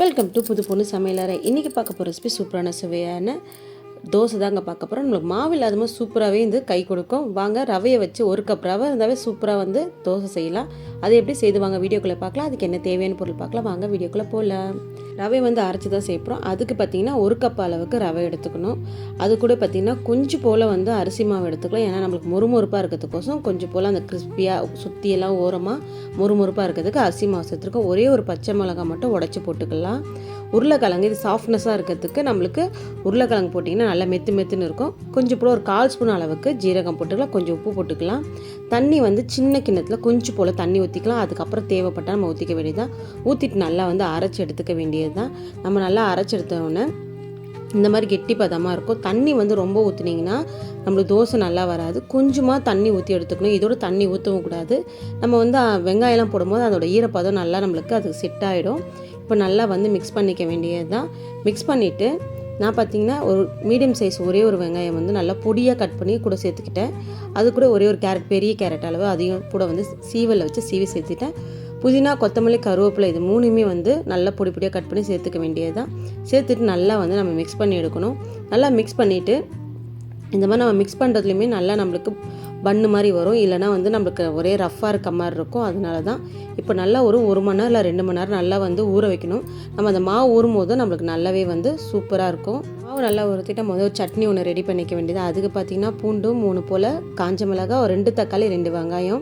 Welcome to புது பொண்ணு சமையலறை. இன்றைக்கி பார்க்க போகிற ரெசிபி சூப்பரான சுவையான தோசை தாங்க பார்க்க போகிறோம் நம்மளுக்கு மாவு இல்லாத சூப்பராகவே வந்து கை கொடுக்கும். வாங்க ரவையை வச்சு ஒரு கப் ரவை இருந்தாவே சூப்பராக வந்து தோசை செய்யலாம். அதை எப்படி செய்து வாங்க வீடியோக்குள்ளே பார்க்கலாம். அதுக்கு என்ன தேவையான பொருள் பார்க்கலாம். வாங்க வீடியோக்குள்ளே போகலாம் ரவை வந்து அரைச்சி தான் சேர்ப்போம். அதுக்கு பார்த்திங்கன்னா ஒரு கப் அளவுக்கு ரவை எடுத்துக்கணும். அது கூட பார்த்திங்கன்னா கொஞ்சம் போல் வந்து அரிசி மாவு எடுத்துக்கலாம். ஏன்னா நம்மளுக்கு முறுமுறுப்பாக இருக்கிறதுக்கோசம் கொஞ்சம் போல் அந்த கிறிஸ்பியாக சுற்றியெல்லாம் ஓரமாக முறுமுறுப்பாக இருக்கிறதுக்கு அரிசி மாவு சேர்த்துருக்கோம். ஒரே ஒரு பச்சை மிளகா மட்டும் உடச்சி போட்டுக்கலாம். உருளைக்கிழங்கு இது சாஃப்ட்னஸாக இருக்கிறதுக்கு நம்மளுக்கு உருளைக்கிழங்கு போட்டிங்கன்னா நல்லா மெத்து மெத்துன்னு இருக்கும். கொஞ்சம் போல் ஒரு கால் ஸ்பூன் அளவுக்கு ஜீரகம் போட்டுக்கலாம் கொஞ்சம் உப்பு போட்டுக்கலாம். தண்ணி வந்து சின்ன கிண்ணத்தில் கொஞ்சம் போல் தண்ணி ஊற்றிக்கலாம் அதுக்கப்புறம் தேவைப்பட்டால் நம்ம ஊற்றிக்க வேண்டியது தான் ஊற்றிட்டு நல்லா வந்து அரைச்சி எடுத்துக்க வேண்டியது தான் நம்ம நல்லா அரைச்சி எடுத்தோடனே இந்த மாதிரி கெட்டி பதமாக இருக்கும். தண்ணி வந்து ரொம்ப ஊற்றுனீங்கன்னா நம்மளுக்கு தோசை நல்லா வராது. கொஞ்சமாக தண்ணி ஊற்றி எடுத்துக்கணும். இதோட தண்ணி ஊற்றவும் கூடாது. நம்ம வந்து வெங்காயம்லாம் போடும்போது அதோடய ஈரப்பதம் நல்லா நம்மளுக்கு அது செட் ஆகிடும் இப்போ நல்லா வந்து மிக்ஸ் பண்ணிக்க வேண்டியது தான் மிக்ஸ் பண்ணிவிட்டு நான் பார்த்தீங்கன்னா ஒரு மீடியம் சைஸ் ஒரே ஒரு வெங்காயம் வந்து நல்லா பொடியாக கட் பண்ணி கூட சேர்த்துக்கிட்டேன். அது கூட ஒரே ஒரு கேரட் பெரிய கேரட் அளவு அதையும் கூட வந்து சீவலில் வச்சு சீவி சேர்த்துட்டேன் புதினா கொத்தமல்லி கருவேப்பிலை இது மூணுமே வந்து நல்லா பொடி பொடியாக கட் பண்ணி சேர்த்துக்க வேண்டியது தான் சேர்த்துட்டு நல்லா வந்து நம்ம மிக்ஸ் பண்ணி எடுக்கணும். நல்லா மிக்ஸ் பண்ணிவிட்டு இந்த மாதிரி நம்ம மிக்ஸ் பண்ணுறதுலையுமே நல்லா நம்மளுக்கு பன்னு மாதிரி வரும். இல்லைனா வந்து நம்மளுக்கு ஒரே ரஃப்பாக இருக்க மாதிரி இருக்கும். அதனால தான் இப்போ நல்லா ஒரு ஒரு மணி நேரம் இல்லை ரெண்டு மணி நேரம் நல்லா வந்து ஊற வைக்கணும். நம்ம அந்த மாவு ஊறும் போது நம்மளுக்கு நல்லாவே வந்து சூப்பராக இருக்கும். மாவு நல்லா ஊற்றிட்டு முதல் ஒரு சட்னி ஒன்று ரெடி பண்ணிக்க வேண்டியது. அதுக்கு பார்த்திங்கன்னா பூண்டும் மூணு போல் காஞ்ச மிளகாய் ஒரு ரெண்டு தக்காளி ரெண்டு வெங்காயம்.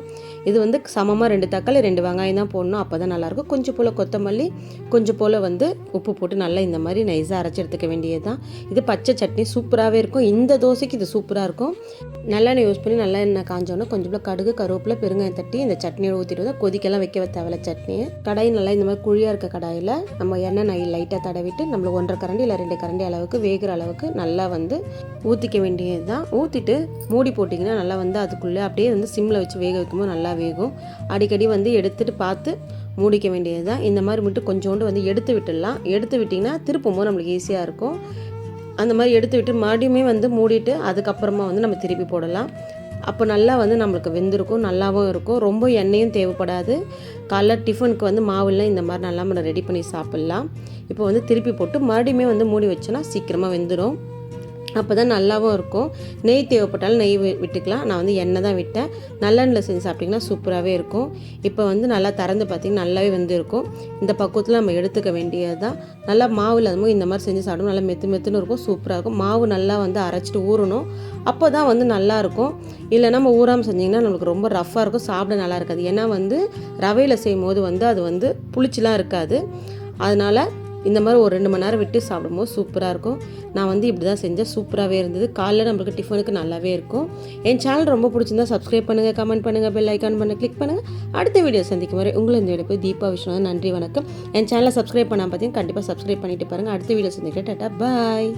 இது வந்து சமமாக ரெண்டு தக்காளி ரெண்டு வெங்காயம் தான் போடணும். அப்போ தான் நல்லாயிருக்கும் கொஞ்சம் போல் கொத்தமல்லி கொஞ்சம் போல் வந்து உப்பு போட்டு நல்லா இந்த மாதிரி நைஸாக அரைச்சி எடுத்துக்க வேண்டியது தான் இது பச்சை சட்னி சூப்பராகவே இருக்கும். இந்த தோசைக்கு இது சூப்பராக இருக்கும். நல்லெண்ணெய் யூஸ் பண்ணி நல்லா எண்ணெய் காஞ்சோன்னா கொஞ்சம் போல் கடுகு கருவேப்பிலை பெருங்காயம் தட்டி இந்த சட்னியோட ஊற்றிட்டு வந்து கொதிக்கெல்லாம் வைக்க தேவையில்ல சட்னியை. கடாய் நல்லா இந்த மாதிரி குழியாக இருக்க கடாயில் நம்ம எண்ணெய் நை லைட்டாக தடவிட்டு நம்மளுக்கு ஒன்றரை கரண்டி இல்லை ரெண்டு கரண்டி அளவுக்கு வேகிற அளவுக்கு நல்லா வந்து ஊற்றிக்க வேண்டியது தான் ஊற்றிட்டு மூடி போட்டிங்கன்னா நல்லா வந்து அதுக்குள்ளே அப்படியே வந்து சிம்மில் வச்சு வேக வைக்கும்போது நல்லா வேகும். அடிக்கடி வந்து எடுத்துகிட்டு பார்த்து மூடிக்க வேண்டியது தான் இந்த மாதிரி மட்டும் கொஞ்சோண்டு வந்து எடுத்து விட்டுடலாம். எடுத்து விட்டிங்கன்னா திருப்பும் போது நம்மளுக்கு ஈஸியாக இருக்கும். அந்த மாதிரி எடுத்து விட்டு மறுபடியுமே வந்து மூடிட்டு அதுக்கப்புறமா வந்து நம்ம திருப்பி போடலாம். அப்போ நல்லா வந்து நம்மளுக்கு வெந்திருக்கும் நல்லாவும் இருக்கும். ரொம்ப எண்ணெயும் தேவைப்படாது. காலைல டிஃபனுக்கு வந்து மாவுலாம் இந்த மாதிரி நல்லா நம்ம ரெடி பண்ணி சாப்பிட்லாம். இப்போ வந்து திருப்பி போட்டு மறுபடியுமே வந்து மூடி வச்சோன்னா சீக்கிரமாக வெந்துடும் அப்போ தான் நல்லாவும் இருக்கும். நெய் தேவைப்பட்டாலும் நெய் விட்டுக்கலாம். நான் வந்து எண்ணெய் தான் விட்டேன். நல்லெண்ணில் செஞ்சு சாப்பிட்டிங்கன்னா சூப்பராகவே இருக்கும். இப்போ வந்து நல்லா திறந்து பார்த்தீங்கன்னா நல்லாவே வெந்திருக்கும். இந்த பக்குவத்தில் நம்ம எடுத்துக்க வேண்டியது தான் நல்லா மாவு இல்லாதமோ இந்த மாதிரி செஞ்சு சாப்பிடும் நல்லா மெத்து மெத்துன்னு இருக்கும். சூப்பராக இருக்கும். மாவு நல்லா வந்து அரைச்சிட்டு ஊறணும். அப்போ தான் வந்து நல்லா இருக்கும். இல்லை நம்ம ஊறாமல் செஞ்சிங்கன்னா நம்மளுக்கு ரொம்ப ரஃப்பாக இருக்கும். சாப்பிட நல்லா இருக்காது. ஏன்னா வந்து ரவையில் செய்யும் போது வந்து அது வந்து புளிச்சிலாம் இருக்காது. அதனால் இந்த மாதிரி ஒரு ரெண்டு மணி நேரம் விட்டு சாப்பிடும்போது சூப்பராக இருக்கும். நான் வந்து இப்படி தான் செஞ்சேன். சூப்பராகவே இருந்தது. காலைல நம்மளுக்கு டிஃபனுக்கு நல்லாவே இருக்கும். என் சேனல் ரொம்ப பிடிச்சிருந்தா சப்ஸ்கிரைப் பண்ணுங்கள் கமெண்ட் பண்ணுங்கள் பெல் ஐக்கான் பண்ண கிளிக் பண்ணுங்கள் அடுத்த வீடியோ சந்திக்கும் வரை உங்களை இந்த போய் தீபா விஷ்ணு நன்றி வணக்கம். என் சேனலை சப்ஸ்கிரைப் பண்ணால் பார்த்தீங்கன்னா கண்டிப்பாக சப்ஸ்கிரைப் பண்ணிட்டு பாருங்கள் அடுத்த வீடியோ சந்திக்கிறேன். டாட்டா பாய்